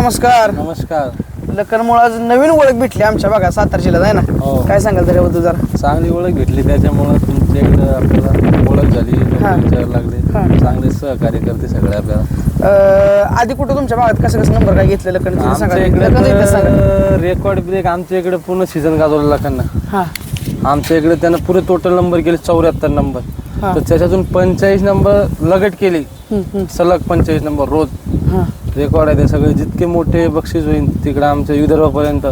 नमस्कार. नमस्कार. लखनमुळे आज नवीन ओळख भेटली आमच्या भागात सातारा जिल्ह्यात आहे ना? हो. काय सांगाल त्याच्याबद्दल जरा? चांगली ओळख भेटली त्याच्यामुळं तुमच्या इकडं आपल्याला ओळख झाली लोकं हा. विचारायला हा. लागले चांगले सहकार्य करते सगळे आपल्याला. अं, आधी कुठं तुमच्या भागात कसं कसं नंबर काय घेतलं लखन किती सांगा. आमच्या लखन इथं सांगा. इकडे रेकॉर्ड ब्रेक आमच्या इकडे पूर्ण सीझन गाजवला लोकांना हा. आमच्या इकडे त्यानं पुरे टोटल नंबर केले चौऱ्याहत्तर नंबर हा. तर त्याच्यातून पंचेचाळीस नंबर लगट केली. हम्म, हम्म. सलग पंचेचाळीस नंबर रोज. हा. रेकॉर्ड आहे ते सगळे. जितके मोठे बक्षीस होईल तिकडे आमच्या विदर्भापर्यंत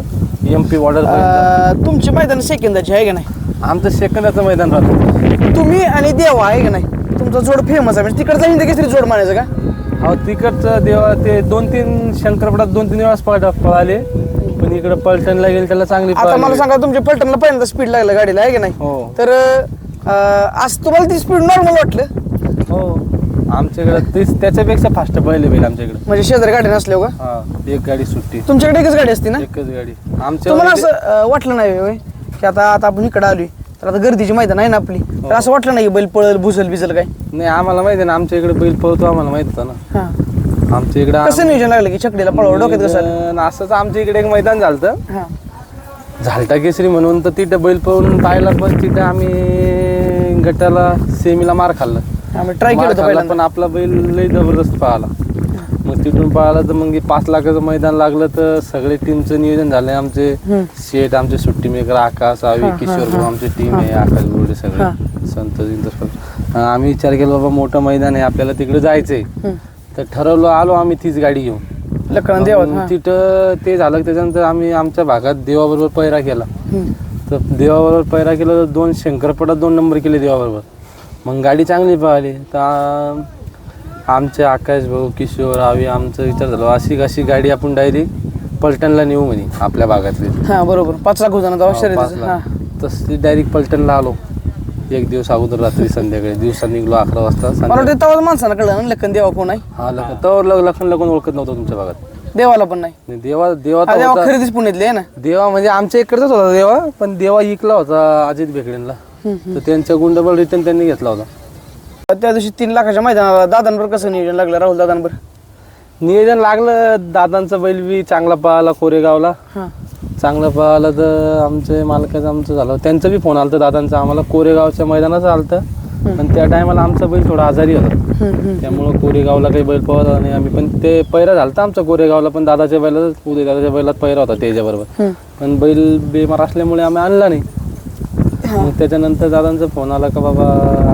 एम पी बॉर्डर अं, तुमची मैदान सेकंदाची आहे का नाही? आमचं सेकंदाचं मैदान राहतं. तुम्ही आणि देवा आहे का नाही? तुमचा जोड फेमस आहे. म्हणजे तिकडचा हिंदी केसरी जोड मानायचं का? हो तिकडचं देवा ते दोन तीन शंकरपटात दोन तीन वेळाच पळ पळाले. पण इकडे पलटणला गेले त्याला चांगली आता मला पळाली. सांगा तुमच्या पलटनला पहिल्यांदा स्पीड लागलं गाडीला आहे का नाही? हो. तर अं, आज तुम्हाला ती स्पीड नॉर्मल वाटलं? हो. आमच्याकडे तेच त्याच्यापेक्षा फास्ट पळले बैल आमच्याकडे. म्हणजे शेजारी गाडी नसल्यावर का? हा एक गाडी सुट्टी. तुमच्याकडे एकच गाडी असते ना? एकच गाडी. आमच्या तुम्हाला असं अं, वाटलं नाही होय की आता आता आपण इकडे आलोय तर आता गर्दीची मैदान आहे ना आपली? तर असं वाटलं नाही की बैल पळल भुजल भिजल काय? नाही आम्हाला माहिती आहे ना आमच्या इकडे बैल पळतो आम्हाला माहीत होतं ना. हा. आमच्या इकडे कसं नियोजन लागलं की छकडीला पळव डोक्यात कसं आलं? नियोजन असंच आमच्या इकडे एक मैदान झालं हा. झालटा केसरी म्हणून तर तिथं बैल पळून पाहिला पण तिथं आम्ही गटाला सेमीला मार खाल्ला. आम्ही ट्राय केलं होतं पहिल्यांदा पण आपला बैल लई जबरदस्त पाहिला मग तिथून पाहिला तर मग हे पाच लाखाचं मैदान लागलं तर सगळे टीमचं नियोजन झालंय आमचे हम्म. शेठ आमचे सुट्टी मेकर आकाश आवी किशोर. भाऊ आमची टीम आहे आकाश हा. सगळे संतोष इंद्रस्कर आम्ही विचार केला बाबा मोठं मैदान आहे आपल्याला तिकडे जायचंय हम्म. तर ठरवलं आलो आम्ही तीच गाडी घेऊन लखन देवात मग हा. तिथं ते झालं त्याच्यानंतर आम्ही आमच्या भागात देवाबरोबर पैरा केला हम्म. तर देवाबरोबर पैरा केला तर दोन शंकरपटात दोन नंबर केले देवाबरोबर मग गाडी चांगली पळाली तर आमचे आकाश भाऊ किशोर आवी आमचं विचार झाला अशी कशी गाडी आपण डायरेक्ट पलटणला नेऊ म्हणे आपल्या भागातली. हा बरोबर. पाच लाख होता ना हो, हा लाख. तशी डायरेक्ट पलटणला आलो. एक दिवस अगोदर रात्री संध्याकाळी. दिवसा निघलो अकरा वाजता मला संध्याकाळी. वाटतं तेव्हा माणसानं कळलं ना लखन देवा कोण आहे? हा लखन. तर लग लखनला कोण ओळखत नव्हतं तुमच्या भागात. देवाला पण नाही. देवा देवा हा तर देवा होता. खरेदीच पुण्यातली आहे ना. देवा म्हणजे आमच्या इकडचाच होता देवा पण देवा इकला होता अजित भेकडेंना तर त्यांच्या गुंडबल रिटर्न त्यांनी घेतला होता. त्या दिवशी तीन लाखाच्या मैदानाला दादांवर कसं नियोजन लागलं? राहुल दादांवर? नियोजन लागलं. दादांचा बैल बी चांगला पळाला कोरेगावला. हा. चांगला पळाला तर आमचे मालकाचं आमचं झालं. त्यांचा बी फोन आला होता दादांचा. आम्हाला कोरेगावच्या मैदानात आलतं. पण त्या टायमाला आमचा बैल थोडा आजारी होता. त्यामुळं कोरेगावला काही बैल पळत नाही आम्ही. पण ते पैरा झालता आमचा कोरेगावला. पण दादाच्या बैलात उदय दादाच्या बैलात पैरा होता त्याच्याबरोबर. पण बैल बेमार असल्यामुळे आम्ही आणला नाही. मग त्याच्यानंतर दादांचा फोन आला का बाबा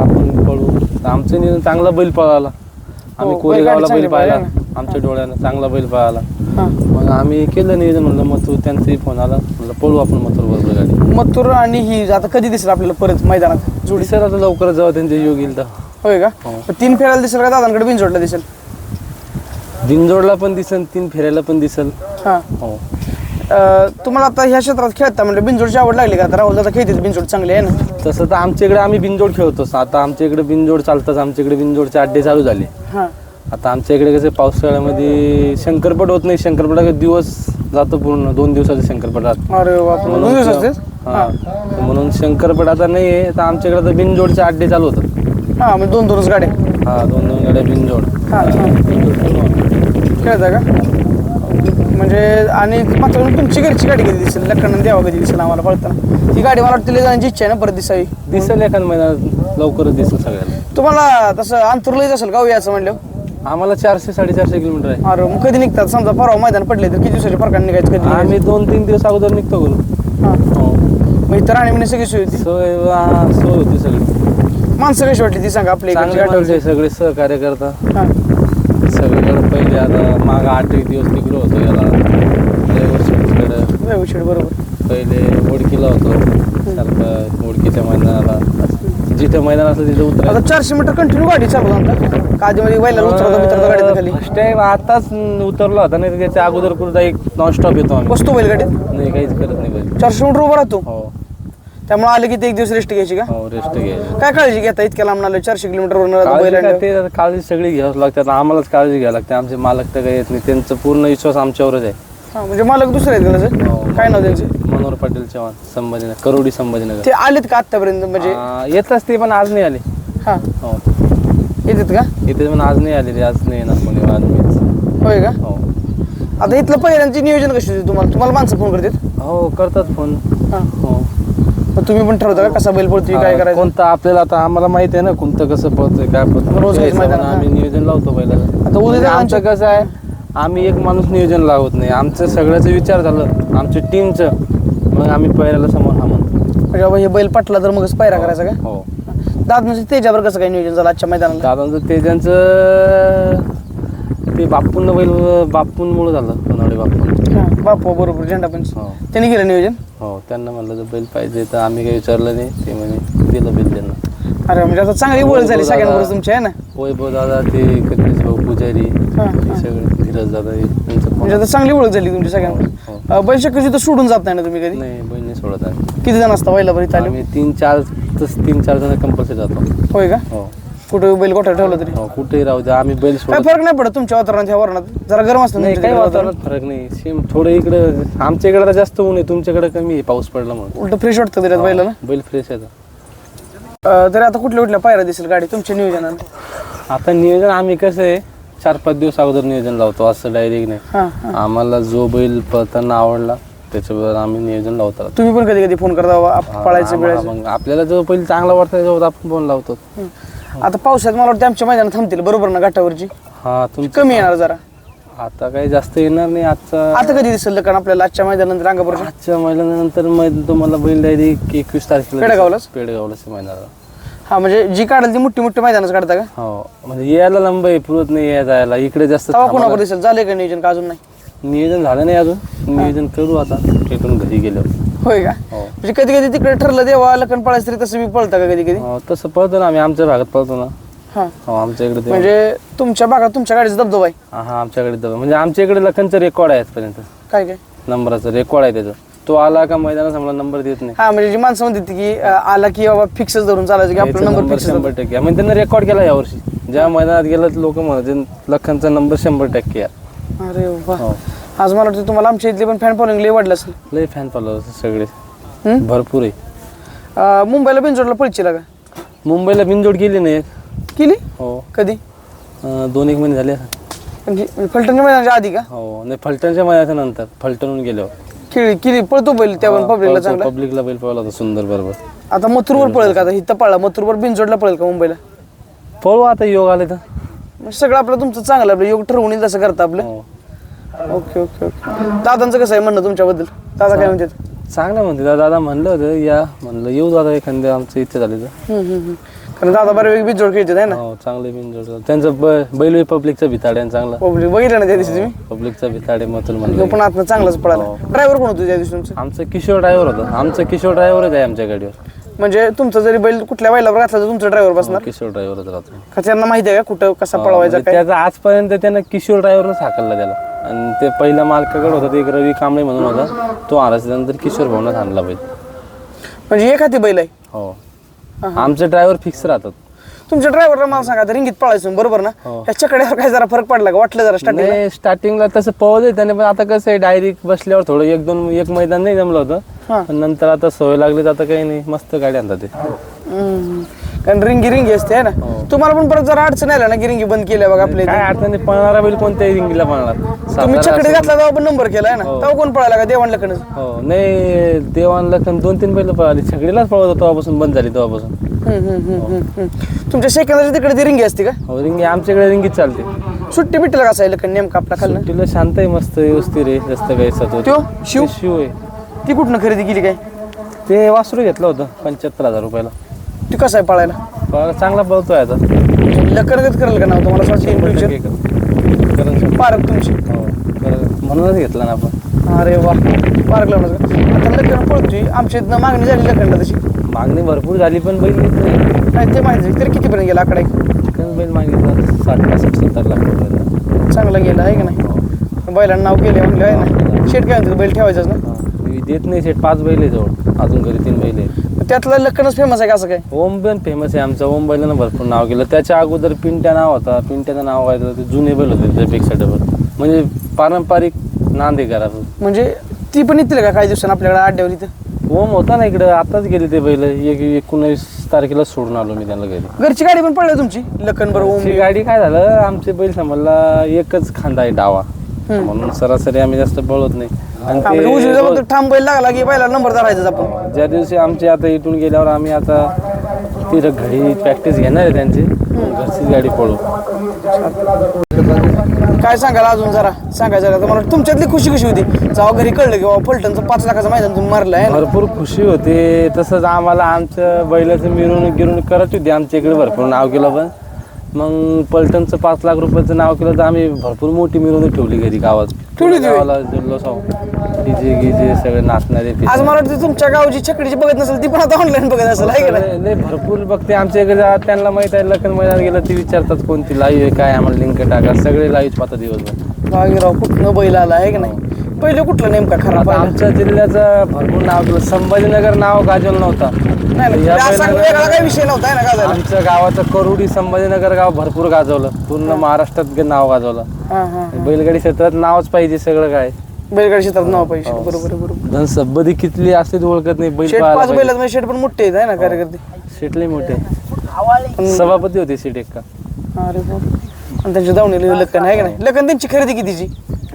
आपण पळू. तर आमचं नियोजन चांगला बैल पळाला. आम्ही हो, कोरेगावला बैलगाडी बैल चांगली पाहिला. पळाली आमच्या डोळ्यानं चांगला बैल पळाला. हा. मग आम्ही केलं नियोजन म्हणलं मग तू त्यांचाही फोन आला. म्हणलं पळू आपण मथुर बरोबर गाडी मथुर आणि ही आता कधी दिसेल आपल्याला परत मैदानात? जोडी? सर आता लवकरच जेव्हा त्यांचे योग येईल तर होय का? हो. मग तीन फेरायला दिसेल का दादांकडे? बिनजोडला दिसेल. दिनजोडला पण दिसल तीन फेऱ्याला पण दिसल. हा. हो. तुम्हाला आता ह्या क्षेत्रात खेळता म्हणजे बिनजोडची आवड लागली का? आता राहुल दादा खेळते बिनजोड चांगली आहे ना? तसं तर आमच्या इकडे आम्ही बिनजोड खेळतोच. आता आमच्या इकडे बिनजोड चालतंच आमच्या इकडे बिनजोडचे अड्डे चालू झाले. हा. आता आमच्या इकडे कसं पावसाळ्यामध्ये शंकरपट होत नाही. शंकरपटा दिवस जातो पूर्ण. दोन दिवसाचे शंकरपट राहत अरे बापरे. दोन दिवस असते हा. म्हणून शंकरपट आता नाही आहे. तर आमच्या इकडे तर बिनजोडचे अड्डे चालू होतात. हा म्हणजे दोन दोनच गाड्या. हा दोन दोन गाड्या बिनजोड. हा. खेळता का? म्हणजे आणि मात्र तुमची घरची गाडी कधी दिसेल? लखन देवा कधी दिसेल आम्हाला पळताना? ती गाडी मला वाटतं जाण्याची इच्छा आहे ना परत दिसावी. दिसेल एखाद महिन्यात लवकरच दिसेल सगळ्याला तुम्हाला तसं अंतर असेल गाव याचं म्हणलं? आम्हाला चारशे साडेचारशे किलोमीटर आहे. अरे मग कधी निघतात? समजा परवा मैदान पडले तर किती दिवसाच्या प्रकारे निघायचं कधी? आम्ही? दोन तीन दिवस अगोदर निघतो करू हा. हो. मग इतर आणि सगळी सोय होती? सोय हा, सोय होती सगळी. माणसं कशी वाटली ती सांगा आपल्या इकडची? चांगले माणसं गाठवली आहे, सगळे सहकार्य करता. हा. सगळीकडे पहिले आता माग आठ एक दिवस तिकडे होतो याला. ड्रायव्हर उशीर बरोबर. पहिले ओळखीला होतो. सारखं ओळखीच्या मैदानाला. जिथे मैदान असलं तिथे आता उतरायचं चारशे मीटर कंटिन्यू गाडी चालू नव्हता का आधी मध्ये बैलाला उतरवता बितरवता गाडीत खाली. फर्स्ट टाइम आताच उतरला होता नाही तर त्याच्या अगोदर कुठं एक नॉनस्टॉप येतो आम्ही. बसतो बैल गाडीत नाही काहीच करत नाही चारशे मीटर उभा राहतो? हो. त्यामुळे आले की ते एक दिवस रेस्ट घ्यायची का? हो रेस्ट घ्यायची. काय काळजी घेता इतक्या लांब आलं चारशे किलोमीटर वर काळजी काय? ते आता काळजी सगळी घ्यावं लागते. आता आम्हालाच काळजी घ्यावी लागते. आमचे मालक तर काही येत नाही. त्यांचं पूर्ण विश्वास आमच्यावरच आहे. हा, म्हणजे मालक दुसरे आहेत का त्याचे? हो. काय नाव त्यांचे? मनोहर पाटील चव्हाण संभाजीनगर करोडी संभाजीनगर. ते आलेत का आतापर्यंत म्हणजे आ, येतच ते पण आज नाही आले. हा. हो. येतात का? इथे पण आज नाही आले ते. आज नाही येणार कोणी आज मीच होय का? हो. आता इथलं पहिल्यांचे नियोजन कशी होते तुम्हाला? तुम्हाला माणसं फोन करतात? हो करतात फोन. हा. हो. मग तुम्ही पण ठरवता का कसा बैल पडतोय काय हा, करायचं? कोणतं आपल्याला आता आम्हाला माहिती आहे ना कोणतं कसं पळतंय काय पळतंय. रोज आम्ही नियोजन लावतो पहिला आता उद्या म्हणजे आमच्या- आमचं कसं आहे आम्ही एक माणूस नियोजन लावत नाही. आमचं सगळ्याचं विचार झालं आमच्या टीमचं मग आम्ही पहिल्याला समोर हा म्हणतो. म्हणजे बाबा हे बैल पटला तर मगच पायरा करायचा का? हो. दाद म्हणजे त्याच्यावर कसं काय नियोजन झालं आजच्या मैदानाला? दादांचं ते त्यांचं ते बापूंना बैल बापूंमुळे झालं. बापून हा, बापू बरोबर झेंडा पण. हो. त्यांनी केलं नियोजन? हो त्यांना म्हणलं जर बैल पाहिजे तर आम्ही काही विचारलं नाही. ते म्हणे दिलं बैल त्यांना. अरे म्हणजे आता चांगली ओळख झाली हो, सगळ्यांबरोबर. तुमची आहे ना? वैभव दादा ते कधीच भाऊ पुजारी हा, हे हा. सगळे धीरज दादा हे त्यांचं म्हणजे आता चांगली ओळख झाली तुमची सगळ्यांबरोबर. हो, बैल शक्य तर सोडून जात नाही ना तुम्ही कधी? नाही बहिणी सोडत आहे किती जण असता बैला बरी आम्ही तीन चार तस तीन चार जण कंपल्सरी जातो. होय का? हो. कुठे बैल गोठा ठेवलं तरी? हो कुठेही राहू द्या आम्ही बैल काय सोडत फरक नाही पडत तुमच्या वातावरणात ह्या वरणात? जरा गरम असतं नाही तुमच्या काही तिकडे. वातावरणात फरक नाही. सेम थोडं इकडं आमच्या इकडे जास्त ऊन आहे तुमच्याकडे कमी आहे पाऊस पडला म्हणून. उलट फ्रेश वाटतं तरी आता बैलाला? बैल फ्रेश आहे. अं, तरी आता कुठल्या कुठल्या पायऱ्या दिसेल गाडी तुमच्या नियोजनात आता नियोजन आम्ही कसं आहे चार पाच दिवस अगोदर नियोजन लावतो असं डायरेक्ट नाही. हां हां. आम्हाला जो बैल पळताना आवडला त्याच्याबरोबर आम्ही नियोजन लावतो तुम्ही पण कधी कधी फोन करता बाबा आप- पळायचं आम्हाला बिळायचं मग आपल्याला जो बैल चांगला वाटतं त्याच्यावर आपण फोन लावतो. हं. आता पावसात मला वाटतं आमच्या मैदानात थांबतील. बरोबर ना घाटावरची? हा तुम कमी येणार जरा. आता काही जास्त येणार नाही आजचा आता कधी दिसेल कारण आपल्याला आजच्या मैदानानंतर रांगापूरच्या? आजच्या महिन्यानंतर मग तुम्हाला बैल डायरेक्ट एकवीस तारखेला पेडगावलाच? पेडगावलाच महिन्याला हा म्हणजे जी काढेल ती मोठी मोठी मैदानच काढता का? हो म्हणजे यायला लंब आहे पुरत नाही या जायला. इकडे जास्त थांबायला- कोणावर दिसेल? झालंय का नियोजन का अजून नाही? नियोजन झालं नाही अजून. नियोजन करू आता. तिथून घरी गेल्यावर. होय का? हो. म्हणजे कधी कधी तिकडे ठरलं देवा लखन पळायचं तरी तसं मी पळता का कधी कधी हो, तसं पळतो ना आम्ही आमच्या भागात पळतो ना. हा. हो आमच्या इकडे ते- म्हणजे तुमच्या भागात तुमच्या गाडीचा दबदबा आहे? हा हा, आमच्याकडे तर- म्हणजे आमच्या इकडे लखनचं रेकॉर्ड आहे आजपर्यंत. काय काय? नंबराचं रेकॉर्ड आहे त्याचं. तो आला का मैदानात आम्हाला नंबर देत नाही. हा म्हणजे जी माणसं म्हणते की अं, आला की बाबा फिक्सच धरून चालायचं की आपला नंबर फिक्स शंभर टक्के. आहे. म्हणजे त्यांना रेकॉर्ड केला यावर्षी. ज्या मैदानात गेलं लोक म्हणतात लखनचा नंबर शंभर टक्के आहे. अरे वा. हो. आज मला वाटतं तुम्हाला आमच्या इथले पण फॅन फॉलोइंग लय वाढलं असेल. लय फॅन फॉलोअर सगळे? भरपूर आहे. अं, मुंबईला बिनजोडला पळशील का? मुंबईला बिनजोड केली नाही एक. केली? हो. कधी? अं, दोन एक महिने झाले. म्हणजे फलटणच्या मैदानाच्या आधी का? हो नाही फलटणच्या मैदानाच्या नंतर फलटणहून गेल्यावर. खेळी केली पळतो बैल त्या पण पब्लिकला चांगला? पब्लिकला बैल पळला होता सुंदर बरोबर. आता मथुरवर पळेल का आता? इथं पळला मथुरवर बिनजोडला पळेल का मुंबईला? पळू आता योग आले तर. म्हणजे सगळं आपलं तुमचं चांगलं आपलं योग ठरवून येईल तसं करता आपलं. हो. ओके ओके ओके दादांचं कसं आहे म्हणणं तुमच्याबद्दल? दादा काय म्हणतात? चांगलं म्हणते. दादा दादा म्हणलं होतं या म्हणलं येऊ दादा एखाद्या आमचं इच्छा झाली तर हम्म, हम्म, हम्म. कारण दादा बऱ्यापैकी बिनजोड खेळतात आहे ना? हो चांगले बिनजोड त्यांचं ब- बैल पब्लिकचा भिताडे चांगला. पब्लिक बघितलं ना त्या दिवशी तुम्ही? पब्लिकचा भिताडे मथुर तो म्हणलं. पण आतनं चांगलाच पळाला. ड्रायव्हर कोण होतो त्या दिवशी तुमचं? आमचं किशोर ड्रायव्हर होतं. आमचं किशोर ड्रायव्हरच आहे आमच्या गाडीवर. म्हणजे तुमचं जरी बैल कुठल्या बैलावर घातला तर तुमचं ड्रायव्हर बसणार? किशोर ड्रायव्हरच राहतो का त्यांना माहिती आहे का कुठं कसा पळवायचा म्हणजे काय? त्याचा आजपर्यंत त्यानं किशोर ड्रायव्हरच हाकलला त्याला. आणि ते पहिला मालकाकडे होता ते एक रवी कांबळे म्हणून होता. तो आला त्यानंतर किशोर भाऊनच आणला पाहिजे म्हणजे एक हाती बैल आहे? हो. आमचे ड्रायव्हर फिक्स राहतात. तुमच्या ड्रायव्हरला मला सांगा आता रिंगीत पळायचं बरोबर ना? हो. ह्याच्या कडेवर काय जरा फरक पडला का? वाटलं जरा स्टार्टिंग नाही स्टार्टिंगला तसं पळवलंय त्याने पण आता कसं आहे डायरेक्ट बसल्यावर थोडं एक दोन एक मैदान नाही जमलं हा. होतं पण नंतर आता सवय लागली तर आता काही नाही मस्त गाडी आणतात ते. कारण रिंगी रिंगी असते है ना? हो. तुम्हाला पण परत जरा अडचण आल्या ना की रिंगी बंद केल्या बघा आपल्या काय इथे. अडचण नाही पळणारा बैल कोणत्याही रिंगीला पळणार. तुम्ही सातारा चकडे घातला तेव्हा पण नंबर केला ना? हो. तेव्हा कोण पळाला का देवाणल्याकडे हो नाही देवान लखन दोन तीन बैल पळाली. सगळीलाच पळवत होतो तेव्हापासून बंद झाली तेव्हापासून. तुमच्या सेकंदाच्या तिकडे ती रिंगी असते का? हो रिंगी आमच्याकडे रिंगीत चालते. सुट्टी बिट्टीला कसं आहे लखन नेमका आपला खाल्लं सुट्टीला शांत आहे मस्त व्यवस्थित आहे जास्त काही सत्व त्यो? शिव? शिव आहे. ती कुठनं खरेदी केली काय? ते वासरू घेतलं होतं पंच्याहत्तर हजार रुपयाला. ती कसं आहे पळायला? पळायला चांगला पळतोय आता. लखनगत करेल का नाव तुम्हाला? in future? करण सर. पारक तुमची. हो म्हणूनच घेतला ना आपण. अरे वा. पारक लावणार का? आता लखन पळतोय. आमच्या इथनं मागणी झाली लखनला तशी. मागणी भरपूर झाली पण बैल येत नाही. नाही ते माहिती तरी कितीपर्यंत गेला आकडे चिकन बैल मागितला साठ पासष्ट सत्तर लाख चांगला गेला आहे का नाही? बैलांना नाव केले म्हणलं आहे ना? शेट काय म्हणते बैल ठेवायचाच ना? हा. देत नाही सेट पाच बैल आहे जवळ. अजून घरी तीन बैल आहेत. त्यातलं लखनच फेमस आहे का असं काय ओम पण फेमस आहे. आमचं ओम बैलानं भरपूर नाव केलं त्याच्या अगोदर पिंट्या नाव होता. पिंट्याचं नाव काय ते जुने बैल होते त्यापेक्षा डबल म्हणजे पारंपरिक नांदे करा म्हणजे ती पण येतील का काही दिवसांनी आपल्याकडे आड्यावर इथं? ओम होता ना इकडं. आताच गेले ते बैल. एक एकोणीस तारखेला सोडून आलो मी त्यांना घरी. घरची गाडी पण पडली तुमची? लखन बरोबर ओम गाडी काय झालं? आमचे बैल समजला एकच खांदा आहे डावा. म्हणून सरासरी आम्ही जास्त पळवत नाही. आणि हा, म्हणजे उजवीचा ते फक्त ठाम बैल लागला की पहिला नंबर धरायचा आपण. ज्या दिवशी आमची आता इथून गेल्यावर आम्ही आता तिथं घरी प्रॅक्टिस घेणार आहे त्यांची घरचीच गाडी पळू. काय सांगाल अजून जरा? सांगायचं मला तुमच्यातली खुशी कशी होती? जेव्हा घरी कळलं की बाबा फलटणचं पाच लाखाचं मैदान तुम्ही मारलं आहे ना? भरपूर खुशी होती. तसंच आम्हाला आमचं बैलाचं मिरवणूक गिरवणूक करत होती. आमच्या इकडे भरपूर नाव केलं पण. मग पलटणचं पाच लाख रुपयाचं नाव केलं तर आम्ही भरपूर मोठी मिरवणूक ठेवली घरी गावात. ठेवली होती? गावाला जल्लोष डीजे गिजे सगळे नाचणारे ते आज मला वाटतं तुमच्या गावची छकडीची बघत नसेल ती पण आता ऑनलाईन बघत असेल आहे का नाही? लय- लय भरपूर बघते. आमच्या इकडे जा- त्यांना माहीत आहे लखन मैदान गेलं ते विचारतात कोणती लाईव्ह आहे काय आम्हाला लिंक टाका. सगळे लाईव्ह पाहतात दिवसभर. भागीराव कुठनं बैल आला आहे की नाही? पहिले कुठलं नेमका खराब आता आमच्या जिल्ह्याचं भरपूर नाव केलं संभाजीनगर नाव गाजवलं नव्हता. नाही या नाही, असा बैलानं- वेगळा काही विषय नव्हता ना आमच्या गावाचं करुडी संभाजीनगर गाव भरपूर गाजवलं. पूर्ण महाराष्ट्रात गे- नाव गाजवलं. हा हा बैलगाडी क्षेत्रात नावच पाहिजे सगळं काय. बैलगाडी क्षेत्रात नाव पाहिजे. बरोबर आहे, बरोबर धन सबदी कितली असते ते ओळखत नाही बैल शेट पाच पाहिजे. बैलात म्हणजे शेट पण मोठे आहेत आहे ना कार्यकर्ते? शेटले मोठे सभापती होते शेट एक का? अरे बाप. आणि त्यांच्या दावणीला लक्कन आहे का नाही? लक्कन त्यांची खरेदी कितीची?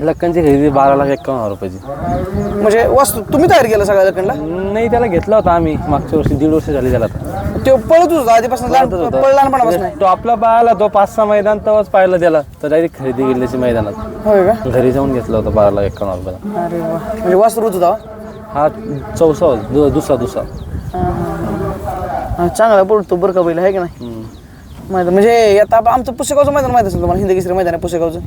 लक्कनची खरेदी बारा लाख एक्कावन्न हजार रुपयाची. म्हणजे वस्तू तुम्ही तयार केला सगळ्या लक्कनला नाही त्याला घेतला होता आम्ही. मागच्या वर्षी दीड वर्ष झाली त्याला आता. तो पळत होता आधीपासून लहान पळतच होता. पळ लहानपणापासून आहे. तो आपला बाळाला तो पाच सहा मैदान तेव्हाच पाहिलं त्याला. तर डायरेक्ट खरेदी केली त्याची मैदानात. होय का? घरी जाऊन घेतला होता बारा लाख एक्कावन्न हजार रुपयाला. अरे वा. म्हणजे वासरू होत होता? हा चौसा होता, दु- दुसरा दुसरा. हा. चांगला पडतो बरं का बैल आहे का नाही? हम्म. माहिती म्हणजे आता आप- आमचं पुसेगावचं मैदान माहिती असेल तुम्हाला हिंदी केसरी मैदान आहे पुसेगावचं.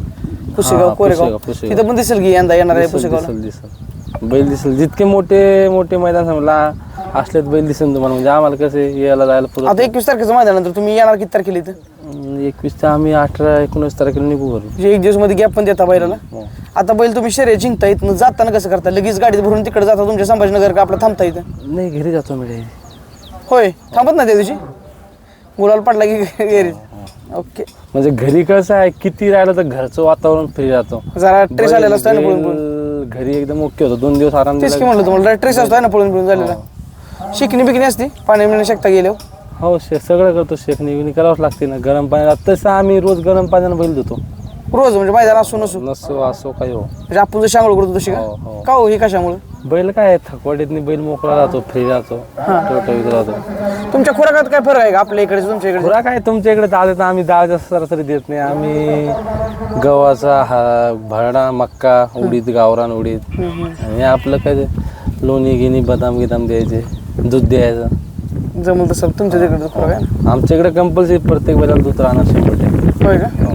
पुसेगाव हा, कोरेगाव. पुसेगाव, पुसेगाव. तिथं पण दिसेल की यंदा येणार आहे दिसल पुसेगावला. दिसल दिसल. बैल दिसल. जितके मोठे मोठे मैदान समजा असलेत बैल दिसेल तुम्हाला. म्हणजे आम्हाला कसे यायला जायला पुरत आता एकवीस तारखेचं मैदान नंतर तुम्ही येणार किती तारखेला इथं. एकवीस ते आम्ही अठरा एकोणीस तारखेला निघू करू म्हणजे एक दिवसमध्ये गॅप पण देता बैलाला. हो. आता बैल तुम्ही शर्यत जिंकता इथनं जाताना कसं करता? लगेच गाडीत भरून तिकडे जाता तुमच्या संभाजीनगर का आपलं थांबता इथं? नाही घरी जातो मी direct. होय थांबत ना त्या दिवशी? गुलाल पडला की गेरीज ओके. म्हणजे घरी कसं आहे किती राहिलं तर घरचं वातावरण फ्री राहतो. जरा ट्रेस आलेला असतो ना पळून पळून बैल घरी एकदम ओके होतो. दोन दिवस आराम तेच की दिला. म्हणलं तुम्हाला ट्रेस असतो ना पळून पळून झालेला. शिकणी बिकणी असते? पाणी मिळू शकता गेले हो. शे सगळं करतो. शेकणी बिकणी करावंच लागते ना. गरम पाण्यात तसं आम्ही रोज गरम पाण्यानं बैल धुतो. रोज म्हणजे मैदान असो नसो. नसो असो काही हो. म्हणजे आपण जशी आंघोळ करतो तशी का? हो, हो. का हो हे कशामुळे? बैल काय आहे, थकवाडीतनी बैल मोकळा राहतो फ्री राहतो टवटवीत राहतो. तुमच्या खुराकात काय फरक आहे का आपल्या इकडे तुमच्या इकडे? खुरा काय तुमच्या इकडे डाळ देता आम्ही डाळ जास्त सरासरी देत नाही. आम्ही गव्हाचा हा भरडा मक्का उडीद गावरान उडीद. आणि आपलं काय ते लोणी गिनी बदाम गिदाम द्यायचे दूध द्यायचं. जमल तसं तुमच्या तिकडे खुराक आहे आमच्या इकडे कंपल्सरी प्रत्येक बैलाला दूध राहणार शंभर टक्के. होय का?